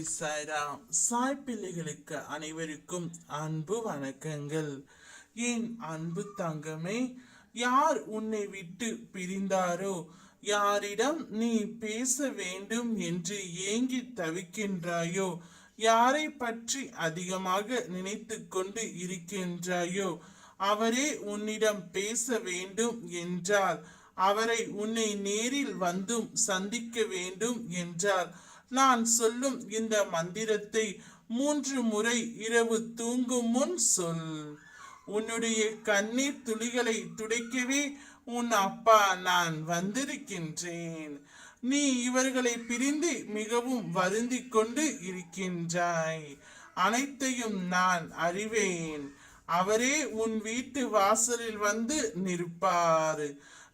சாய்ராம் சாய் பிள்ளைகளுக்கு அனைவருக்கும் அன்பு வணக்கங்கள். என் அன்பு தங்கமே யார் உன்னை விட்டு பிரிந்தாரோ? யாரிடம் நீ பேச வேண்டும் என்று ஏங்கி தவிக்கின்றாயோ? யாரை பற்றி அதிகமாக நினைத்து கொண்டு இருக்கின்றாயோ? அவரே உன்னிடம் பேச வேண்டும் என்றால் அவரை உன்னை நேரில் வந்தும் சந்திக்க வேண்டும் என்றால் நான் சொல்லும் இந்த மந்திரத்தை மூன்று முறை இரவு தூங்கும் முன் சொல். உன்னுடைய கண்ணீர் துளிகளை துடைக்கவே உன் அப்பா நான் வந்திருக்கின்றேன். நீ இவர்களை பிரிந்து மிகவும் வருந்திக் கொண்டு இருக்கின்றாய். அனைத்தையும் நான் அறிவேன். அவரே உன் வீட்டு வாசலில் வந்து நிற்பார்.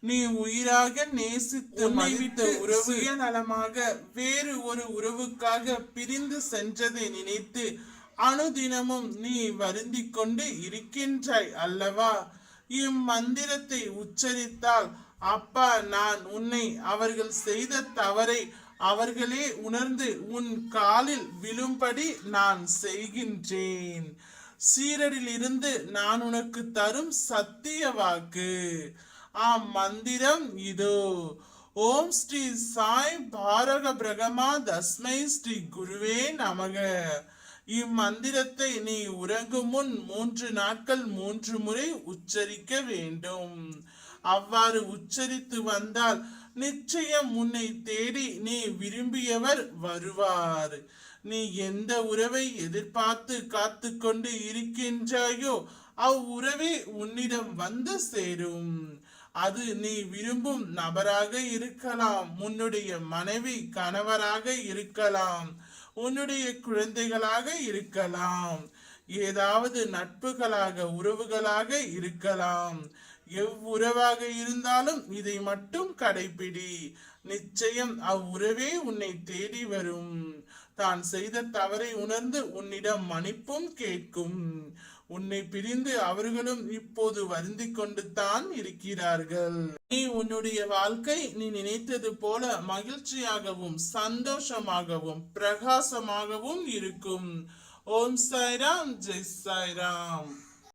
நீ உயிராக நேசித்து மதித்த உறவு சுயநலமாக வேறு ஒரு உறவுக்காக பிரிந்து சென்றதை நினைத்து அனுதினமும் நீ வருந்திக் கொண்டு இருக்கின்றாய் அல்லவா? இம்மந்திரத்தை உச்சரித்தால் அப்பா நான் உன்னை அவர்கள் செய்த தவறை அவர்களே உணர்ந்து உன் காலில் விழும்படி நான் செய்கின்றேன். சீரடிலிருந்து நான் உனக்கு தரும் சத்திய வாக்கு. ஆ மந்திரம் இதோ. ஓம் ஸ்ரீ சாய் பாரக பிரகமா தஸ்மை ஸ்ரீ குருவே நமக. இம்மந்திரத்தை நீ உறங்கும் முன் மூன்று நாட்கள் மூன்று முறை உச்சரிக்க வேண்டும். அவ்வாறு உச்சரித்து வந்தால் நிச்சயம் உன்னை தேடி நீ விரும்பியவர் வருவார். நீ எந்த உறவை எதிர்பார்த்து காத்து கொண்டு இருக்கின்றாயோ அவ்வுறவே உன்னிடம் வந்து சேரும். அது நீ விரும்பும் நபராக இருக்கலாம் உன்னுடைய மனைவி கணவராக இருக்கலாம் உன்னுடைய குழந்தைகளாக இருக்கலாம் ஏதாவது நட்புகளாக உறவுகளாக இருக்கலாம். எவ்வுறவாக இருந்தாலும் இதை மட்டும் கடைபிடி நிச்சயம் அவ்வுறவே உன்னை தேடி வரும். தான் செய்த தவறை உணர்ந்து உன்னிடம் மன்னிப்பும் கேட்கும். உன்னை பிரிந்து அவர்களும் இப்போது வருந்தி கொண்டு தான் இருக்கிறார்கள். நீ உன்னுடைய வாழ்க்கை நீ நினைத்தது போல மகிழ்ச்சியாகவும் சந்தோஷமாகவும் பிரகாசமாகவும் இருக்கும். ஓம் சாய்ராம் ஜெய் சாய்ராம்.